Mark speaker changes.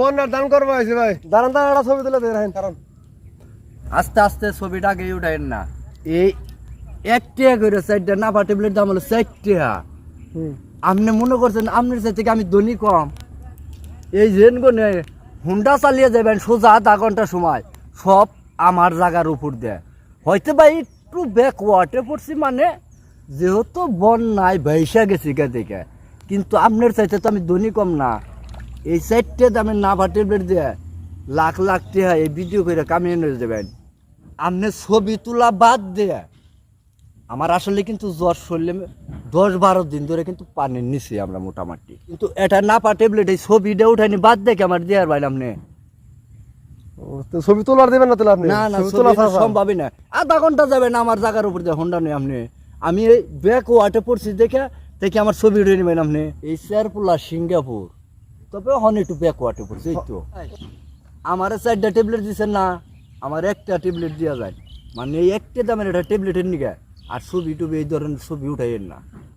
Speaker 1: বন্যার দান করব আইছি ভাই। দাঁড়ান দাঁড়ান একটা ছবি তুলে দেন কারণ
Speaker 2: আস্তে আস্তে ছবিটা আগে উঠাইন না। এই এক টাকা করে চারটা নাফা ট্যাবলেট দাম হলো চার টাকা আপনি মনে করছেন আপনার সাথে থেকে আমি ধনী কম? এই জেন গনে হুন্ডা চালিয়ে যাবেন সোজা আধা ঘণ্টা সময়। সব আমার জায়গার উপর দেয়। হয়তো বা একটু ব্যাকওয়ার্ডে পড়ছি মানে যেহেতু বন্যায় ভাইসা গেছি গা থেকে। কিন্তু আপনার চাইতে তো আমি ধনী কম না। এই চারটে দামের নাভা ট্যাবলেট দিয়ে লাখ লাখ টাকা এই ভিডিও করে কামিয়ে নিয়ে যাবেন। আপনি ছবি তোলা বাদ দিয়ে আমার আসলে কিন্তু জ্বর শরীরে দশ বারো দিন ধরে কিন্তু পানির নিচে আমরা মোটামুটি। কিন্তু এটা না পা ট্যাবলেট এই ছবিটা উঠাইনি বাদ দেখে আমার দেওয়ার নে
Speaker 1: ও, তো ছবি তোলার দেবেন না তাহলে আপনি?
Speaker 2: না না
Speaker 1: তোলা
Speaker 2: সম্ভবই না। আধা ঘণ্টা যাবে না আমার জায়গার উপর দিয়ে হন্ডা নেই আপনি আমি এই ব্যাক ওয়াটে পড়ছি দেখে দেখে আমার ছবি উঠে নেবেন আপনি এই চেয়ারপুলা সিঙ্গাপুর। তবে হন একটু ব্যাকওয়ার্ডে পড়ছে, এই তো। আমার চারটা ট্যাবলেট দিচ্ছেন না, আমার একটা ট্যাবলেট দেওয়া যায়। মানে এই একটা দামের একটা ট্যাবলেটের নিকে আর ছবি টুবি এই ধরনের ছবি উঠাইয়েন না।